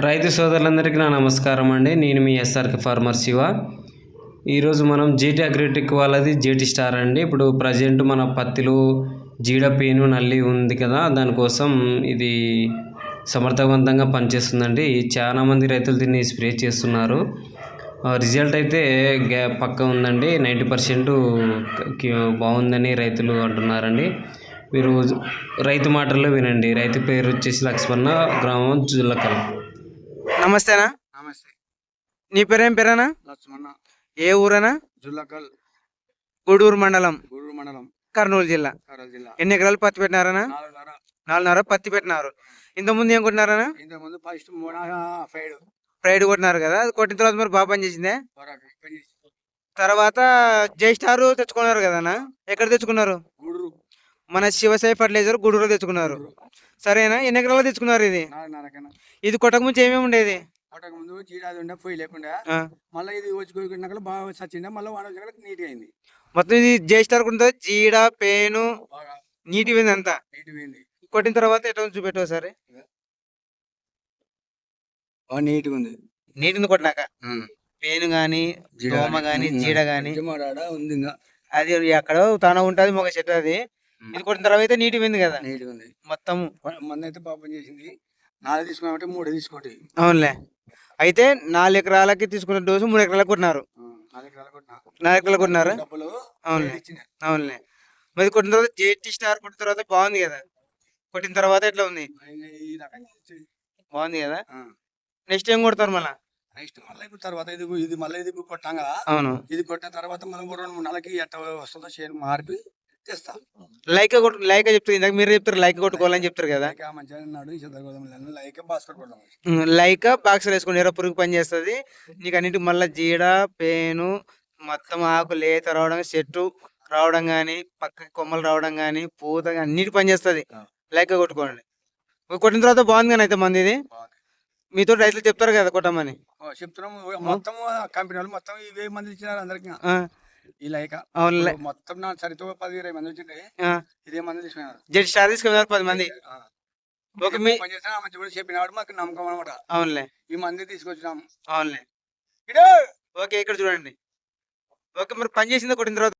రైతు సోదరులందరికీ నా నమస్కారం అండి. నేను మీ ఎస్ఆర్కే ఫార్మర్ శివ. ఈరోజు మనం జీటీ అగ్రిటెక్ వాళ్ళది జీటీ స్టార్ అండి. ఇప్పుడు ప్రజెంట్ మన పత్తిలో జీడ పేను నల్లి ఉంది కదా దానికోసం ఇది సమర్థవంతంగా పనిచేస్తుందండి. చాలా మంది రైతులు దీన్ని స్ప్రే చేస్తున్నారు. ఆ, రిజల్ట్ అయితే గ్యా పక్క ఉందండి. నైంటీ పర్సెంట్ బాగుందని రైతులు అంటున్నారండి. మీరు రైతు మాటల్లో వినండి. రైతు పేరు వచ్చేసి లక్ష్మణ గ్రామం జుల్లకల్. నమస్తేనా? నమస్తే. నీ పేరేం పేరేనా? లక్ష్మణ. ఏ ఊరేనా? జుల్లకల్. గూడూరు మండలం. గూడూరు మండలం. కర్నూలు జిల్లా. కర్నూలు జిల్లా. ఎన్ని ఎకరాలు పత్తి పెట్టినారనా? నాలుగున్నర. పత్తి పెట్టినారు. ఇంతకుముందు ఏం కొట్టినారనా? ఇంతకుముందు ఫస్ట్ మూడు ఫైడ్. ఫ్రైడ్ కొట్టినారు కదా అది కొట్టిన తర్వాత మరి బాగా పనిచేసిందే తర్వాత జై స్టార్ తెచ్చుకున్నారు కదనా ఎక్కడ తెచ్చుకున్నారు? గూడూరు. మన శివసాయి ఫర్టిలైజర్ గూడూరులో తెచ్చుకున్నారు. సరేనా? ఎన్ని ఎకరాలు తెచ్చుకున్నారు ఇది? ఇది కొట్టక ముందు ఏమేమి ఉండేది? కొట్టక ముందు చీడాది ఉండే పొయ్యి లేకుండా మళ్ళీ ఇది వచ్చి కొనుక్కున్నాక బాగా చచ్చిండే మళ్ళీ వచ్చినాక నీట్గా అయింది. మొత్తం ఇది జై స్టార్ కొట్టిన జీడ పేను నీటి పోయింది అంతా. నీట్ కొట్టిన తర్వాత ఎట్లా ఉంది చూపెట్టు ఒకసారి. బాగా నీట్గా ఉంది. నీటిని కొట్టినాక? పేను గాని దోమ గాని. జీడ గాని. ఉంది అది ఎక్కడో తాన ఉంటది ఒక చెట్టు అది. ఇది కొట్టిన తర్వాత నీటి పోయింది కదా? నీట్గా ఉంది. మొత్తం మంది అయితే పాపం చేసింది. నాలుగు తీసుకున్నామంటే మూడు తీసుకోండి. అవునులే. అయితే నాలుగు ఎకరాలకి తీసుకున్న డోసు మూడు ఎకరాలకు కొట్టినారు. నాలుగు ఎకరాలకు డబ్బులు అవునులే. అవునులే. మరి కొట్టిన తర్వాత జేటీ స్టార్ కొట్టిన తర్వాత బాగుంది కదా. కొట్టిన తర్వాత ఎట్లా ఉంది. బాగుంది కదా. నెక్స్ట్ ఏం కొడతారు మళ్ళా? నెక్స్ట్ మళ్ళీ ఇప్పుడు తర్వాత ఇది ఇది మళ్ళీ ఇది కొట్టాం కదా. అవును. ఇది కొట్టిన తర్వాత మనం రెండు మూడు నెలలకి ఎట్ట వస్తుందో చేయని మార్పి తెస్తా లైక్ కొట్టు లైక్ చెప్తారు. ఇందాక మీరు చెప్తారు లైక్ కొట్టుకోవాలని చెప్తారు కదా. లైక్ బాక్స్ వేసుకుని ఎర్ర పురుగు పని చేస్తుంది. నీకు అన్నిటి మళ్ళీ జీడ పేను మొత్తం ఆకు లేత రావడం చెట్టు రావడం కానీ పక్కకి కొమ్మలు రావడం కానీ పూత గాని అన్నిటి పని చేస్తుంది. లైక్ కొట్టుకోండి. కొట్టిన తర్వాత బాగుంది కానీ అయితే మంది ఇది. మీతో రైతులు చెప్తారు కదా కొట్టమని. ఓ, చెప్తున్నాం మొత్తం కంపెనీ వాళ్ళు మొత్తం ఇవే మంది ఇచ్చినారు అందరికి. ఈ లైక్ మొత్తం నా సరితో పది ఇరవై మంది వచ్చిండే ఇదే మంది తీసుకున్నారు జెట్ స్టార్ తీసుకున్నారు పది మంది. ఒక మీ పని చేసినా కూడా చెప్పినాడు మాకు నమ్మకం అనమాట అవునులే. ఈ మంది తీసుకొచ్చినాం. అవునులే. ఓకే ఇక్కడ చూడండి. ఓకే మరి పని చేసిందా కొట్టిన తర్వాత